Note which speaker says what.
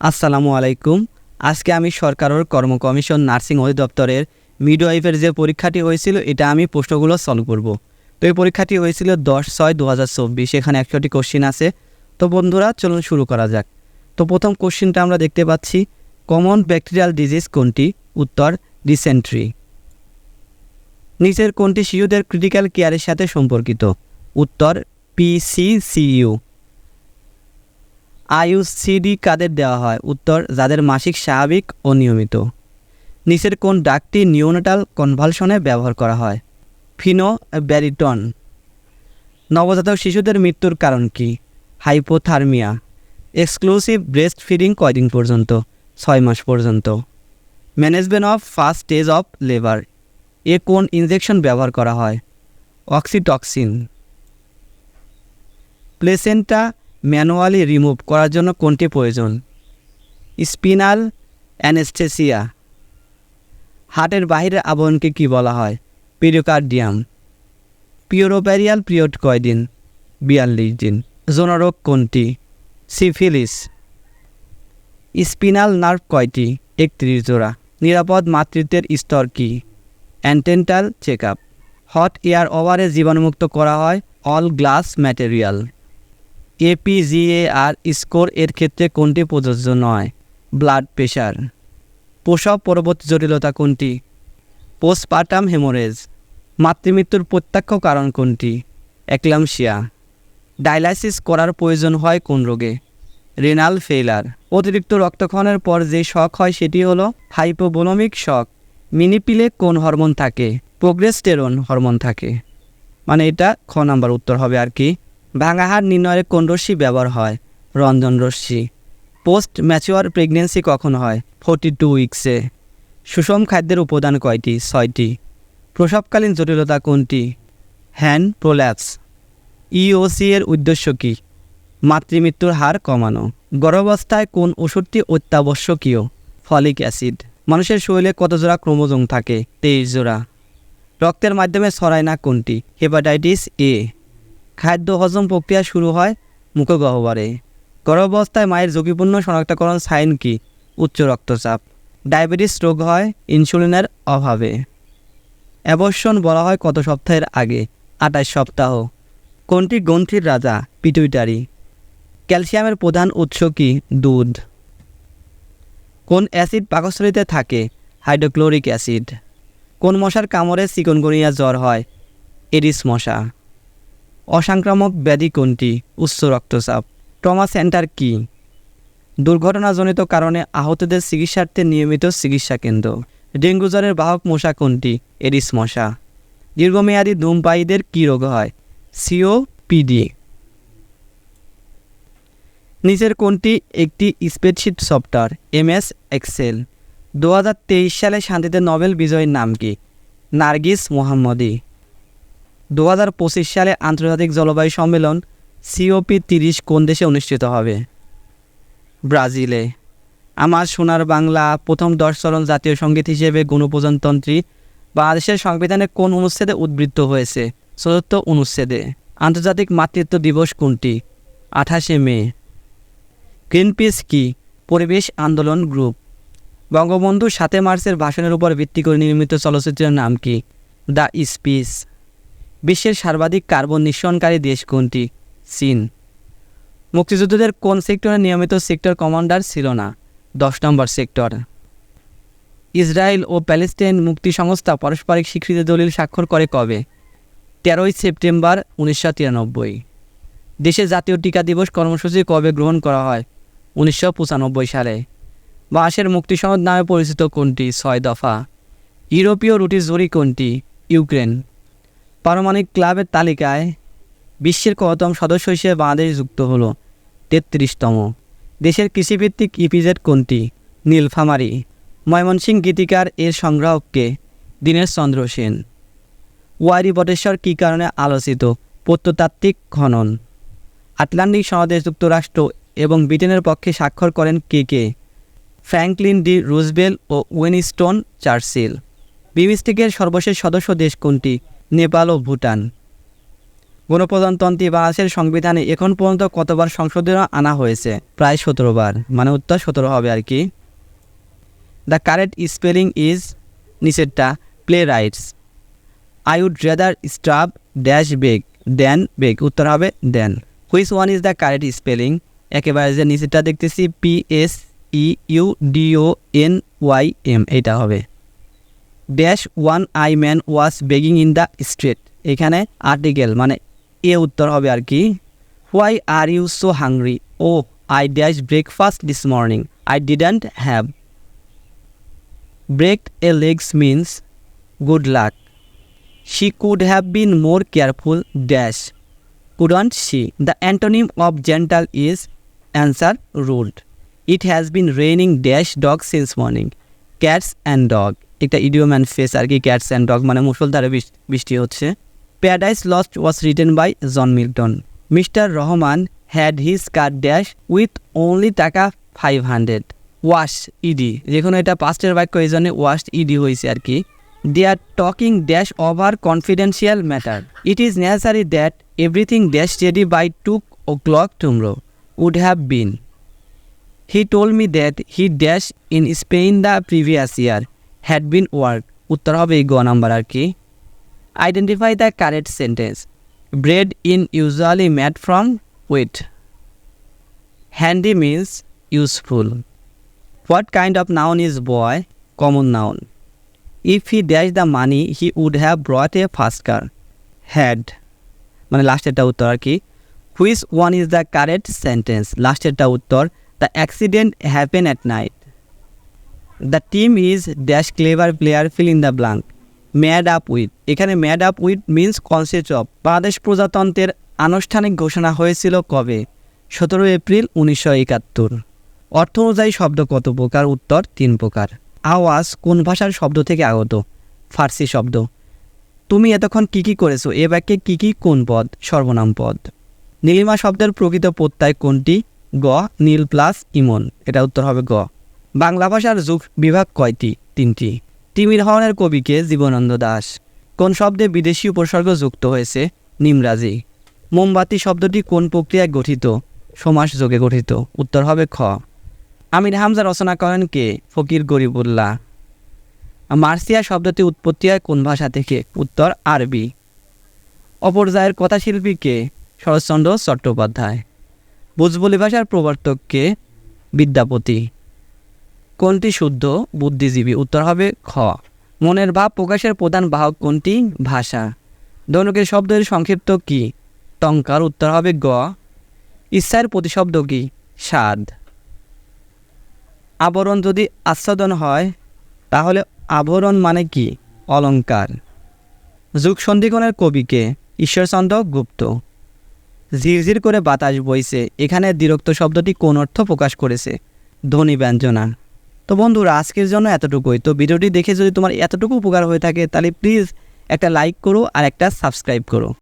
Speaker 1: আসসালামু আলাইকুম। আজকে আমি সরকারের কর্ম কমিশন নার্সিং অধিদপ্তরের মিডওয়াইফের যে পরীক্ষাটি হয়েছিল, এটা আমি প্রশ্নগুলো সলভ করব। তো এই পরীক্ষাটি হয়েছিল দশ ছয় দু হাজার চব্বিশ, এখানে একশোটি কোশ্চিন আছে। তো বন্ধুরা, চলুন শুরু করা যাক। তো প্রথম কোশ্চিনটা আমরা দেখতে পাচ্ছি কমন ব্যাকটেরিয়াল ডিজিজ কোনটি? উত্তর ডিসেন্ট্রি নিচের কোনটি শিশুদের ক্রিটিক্যাল কেয়ারের সাথে সম্পর্কিত? উত্তর পিসিসিইউ আইউসিডি কাদের দেওয়া হয়? উত্তর, যাদের মাসিক, স্বাভাবিক ও নিয়মিত। নিচের কোন ডাকটি নিওনাটাল কনভালশনে ব্যবহার করা হয়? Phenobarbitone. নবজাতক শিশুদের মৃত্যুর কারণ কি? হাইপোথার্মিয়া। এক্সক্লুসিভ ব্রেস্ট ফিডিং কয়দিন পর্যন্ত? ছয় মাস পর্যন্ত। Management of first stage of labour এ কোন ইনজেকশন ব্যবহার করা হয়? অক্সিটক্সিন। প্লেসেন্টা ম্যানুয়ালি রিমুভ করার জন্য কোনটি প্রয়োজন? Spinal anaesthesia. হার্টের বাহিরের আবরণকে কি বলা হয়? পিরিওকার্ডিয়াম। পিওরোপ্যারিয়াল পিরিয়ড কয়দিন? বিয়াল্লিশ দিন। জোনরোগ কোনটি? সিফিলিস। স্পিনাল নার্ভ কয়টি? একত্রিশ জোড়া। নিরাপদ মাতৃত্বের স্তর কি? Antenatal check up hot air ওভারে জীবাণুমুক্ত করা হয় all glass material. APGAR score এর ক্ষেত্রে কোনটি প্রযোজ্য নয়? ব্লাড প্রেশার প্রসব পরবর্তী জটিলতা কোনটি? পোস্টপার্টাম হেমোরেজ মাতৃমৃত্যুর প্রত্যক্ষ কারণ কোনটি? অ্যাক্লামশিয়া ডায়ালাইসিস করার প্রয়োজন হয় কোন রোগে? রেনাল ফেইলার অতিরিক্ত রক্তক্ষণের পর যে শখ হয় সেটি হলো হাইপোবোলমিক শক মিনিপিলে কোন হরমোন থাকে? প্রোগ্রেস্টেরন হরমোন থাকে। মানে এটা খ নাম্বার উত্তর হবে আর কি। ভাঙাহার নির্ণয়ে কোন রশ্মি ব্যবহার হয়? রঞ্জন রশ্মি। পোস্ট ম্যাচিওর প্রেগনেন্সি কখন হয়? ফোর্টি টু উইক্সে সুষম খাদ্যের উপাদান কয়টি? ছয়টি। প্রসবকালীন জটিলতা কোনটি? হ্যান্ড প্রোল্যাপস ইওসি এর উদ্দেশ্য কী? মাতৃমৃত্যুর হার কমানো। গর্ভাবস্থায় কোন ওষুধটি অত্যাবশ্যকীয়? Folic acid. মানুষের শরীরে কত জোড়া ক্রোমোজোম থাকে? তেইশ জোড়া। রক্তের মাধ্যমে ছড়ায় না কোনটি? হেপাটাইটিস এ খাদ্য হজম প্রক্রিয়া শুরু হয় মুখগহ্বরে। গর্ভাবস্থায় মায়ের ঝুঁকিপূর্ণ শনাক্তকরণ সাইন কি? উচ্চ রক্তচাপ। ডায়াবেটিস রোগ হয় ইনসুলিনের অভাবে। অ্যাবর্ষণ বলা হয় কত সপ্তাহের আগে? আঠাশ সপ্তাহ। কোনটি গ্রন্থির রাজা? পিটুইটারি। ক্যালসিয়ামের প্রধান উৎস কি? দুধ। কোন অ্যাসিড পাকস্থলিতে থাকে? Hydrochloric acid. কোন মশার কামড়ে চিকনগুনিয়া জ্বর হয়? এডিস মশা। অসংক্রামক ব্যাধি কোনটি? উচ্চ রক্তচাপ। ট্রমা সেন্টার কি? দুর্ঘটনাজনিত কারণে আহতদের চিকিৎসার্থে নিয়মিত চিকিৎসা কেন্দ্র। ডেঙ্গু জ্বরের বাহক মশা কোনটি? এডিস মশা। দীর্ঘমেয়াদী ধূমপায়ীদের কী রোগ হয়? সিও সিওপিডি নিচের কোনটি? একটি স্প্রেডশিট সফটওয়্যার এমএস এক্সেল। দু হাজার তেইশ সালে শান্তিতে নোবেল বিজয়ীর নাম কি? নার্গিস মোহাম্মদী। দু হাজার পঁচিশ সালে আন্তর্জাতিক জলবায়ু সম্মেলন সিওপি তিরিশ কোন দেশে অনুষ্ঠিত হবে? ব্রাজিলে। আমার সোনার বাংলা প্রথম দশচরণ জাতীয় সংগীত হিসেবে গণপ্রজাতন্ত্রী বাংলাদেশের সংবিধানে কোন অনুচ্ছেদে উদ্বৃত্ত হয়েছে? চতুর্থ অনুচ্ছেদে। আন্তর্জাতিক মাতৃত্ব দিবস কোনটি? আঠাশে মে। গ্রিনপিস কি? পরিবেশ আন্দোলন গ্রুপ। বঙ্গবন্ধু সাতে মার্চের ভাষণের উপর ভিত্তি করে নির্মিত চলচ্চিত্রের নাম কি? The speech. বিশ্বের সর্বাধিক কার্বন নিঃসরণকারী দেশ কোনটি? চীন। মুক্তিযুদ্ধদের কোন সেক্টরে নিয়মিত সেক্টর কমান্ডার ছিল না? দশ নম্বর সেক্টর। ইসরায়েল ও প্যালেস্টাইন মুক্তি সংস্থা পারস্পরিক স্বীকৃতি দলিল স্বাক্ষর করে কবে? তেরোই সেপ্টেম্বর উনিশশো তিরানব্বই। দেশে জাতীয় টিকা দিবস কর্মসূচি কবে গ্রহণ করা হয়? উনিশশো পঁচানব্বই সালে। বাঁশের মুক্তিসনদ নামে পরিচিত কোনটি? ছয় দফা। ইউরোপীয় রুটি জরি কোনটি? ইউক্রেন। পারমাণবিক ক্লাবের তালিকায় বিশ্বের কতম সদস্য হিসেবে বাংলাদেশ যুক্ত হলো? তেত্রিশতম। দেশের কৃষিভিত্তিক ইপিজেড কোনটি? নীলফামারী। ময়মনসিংহ গীতিকার এর সংগ্রাহককে দীনেশ চন্দ্র সেন। ওয়ারি বটেশ্বর কী কারণে আলোচিত? প্রত্নতাত্ত্বিক খনন। আটলান্টিক সমাদেশ যুক্তরাষ্ট্র এবং ব্রিটেনের পক্ষে স্বাক্ষর করেন কে কে? ফ্র্যাঙ্কলিন ডি রুজবেল ও উইনস্টোন চার্চিল। বিমিস্টিকের সর্বশেষ সদস্য দেশ কোনটি? নেপাল ও ভুটান। গণপ্রজাতন্ত্রী বাংলাদেশের সংবিধানে এখন পর্যন্ত কতবার সংশোধন আনা হয়েছে? প্রায় সতেরো বার মানে উত্তর সতেরো হবে আর কি। দ্য কারেক্ট স্পেলিং ইজ নিচেরটা play rights I would rather starve dash beg than beg উত্তর হবে then which one is the correct spelling একেবারে যে নিচেরটা দেখতেছি P S E U D O N Y M এটা হবে। Dash one I man was begging in the street এখানে article মানে এ উত্তর হবে আর কি why are you so hungry O I dash breakfast this morning I didn't have break a legs means good luck She could have been more careful dash. Couldn't she? The antonym of gentle is answer rude. It has been raining dash dog since morning. Cats and dog. একটা idiom face আর কি cats and dog মানে মুসলধারে বৃষ্টি হচ্ছে। Paradise lost was written by John Milton mister Rahman had his car dash with only taka five hundred washed যে কোনো এটা পাস্টের বাক্য এই জন্য ওয়াশ ইডি হয়েছে আর কি। They are talking dash over confidential matter it is necessary that everything dash ready by two o'clock tomorrow would have been he told me that he dash in Spain the previous year had been work উত্তর হবে এই গ number আর কি। Identify the correct sentence bread in usually made from wheat handy means useful what kind of noun is boy common noun if he dash the money he would have brought a first car had মানে লাস্টেরটা উত্তর আর কি। Which one is the correct sentence লাস্টেরটা উত্তর। The accident happen at night the team is dash clever player fill in the blank made up with এখানে made up with means concept of Bangladesh প্রজাতন্ত্রের আনুষ্ঠানিক ঘোষণা হয়েছিল কবে? সতেরো April উনিশশো একাত্তর। অর্থ অনুযায়ী শব্দ কত প্রকার? উত্তর, তিন প্রকার। আওয়াজ কোন ভাষার শব্দ থেকে আগত? ফার্সি শব্দ। তুমি এতক্ষণ কী কী করেছ? এ বাক্যে কী কি কোন পদ? সর্বনাম পদ। নীলিমা শব্দের প্রকৃত প্রত্যয় কোনটি? গ, নীল প্লাস ইমন। এটা উত্তর হবে গ। বাংলা ভাষার যুগ বিভাগ কয়টি? তিনটি। তিমির হরনের কবিকে জীবনানন্দ দাস। কোন শব্দে বিদেশি উপসর্গ যুক্ত হয়েছে? নিমরাজি। মোমবাতি শব্দটি কোন প্রক্রিয়ায় গঠিত? সমাস যোগে গঠিত। উত্তর হবে খ। আমির হামজা রচনা করেন কে? ফকির গরিবুল্লাহ। মার্সিয়া শব্দটি উৎপত্তি হয় কোন ভাষা থেকে? উত্তর আরবি। অপর্যায়ের কথাশিল্পী কে? শরৎচন্দ্র চট্টোপাধ্যায়। বুজবুলি ভাষার প্রবর্তক কে? বিদ্যাপতি। কোনটি শুদ্ধ? বুদ্ধিজীবী উত্তর হবে খ। মনের ভাব প্রকাশের প্রধান বাহক কোনটি? ভাষা। দৈনকের শব্দের সংক্ষিপ্ত কি? টঙ্কার উত্তর হবে গ। ইচ্ছার প্রতিশব্দ কি? স্বাদ। আবরণ যদি আচ্ছাদন হয়, তাহলে আবরণ মানে কি? অলঙ্কার। যুগ সন্ধিকোণের কবিকে ঈশ্বরচন্দ্র গুপ্ত। ঝিরঝির করে বাতাস বইছে। এখানে দ্বিরক্ত শব্দটি কোন অর্থ প্রকাশ করেছে? ধ্বনি ব্যঞ্জনা। তো বন্ধুরা, আজকের জন্য এতটুকুই। তো ভিডিওটি দেখে যদি তোমার এতটুকু উপকার হয়ে থাকে, তাহলে প্লিজ একটা লাইক করো আর একটা সাবস্ক্রাইব করো।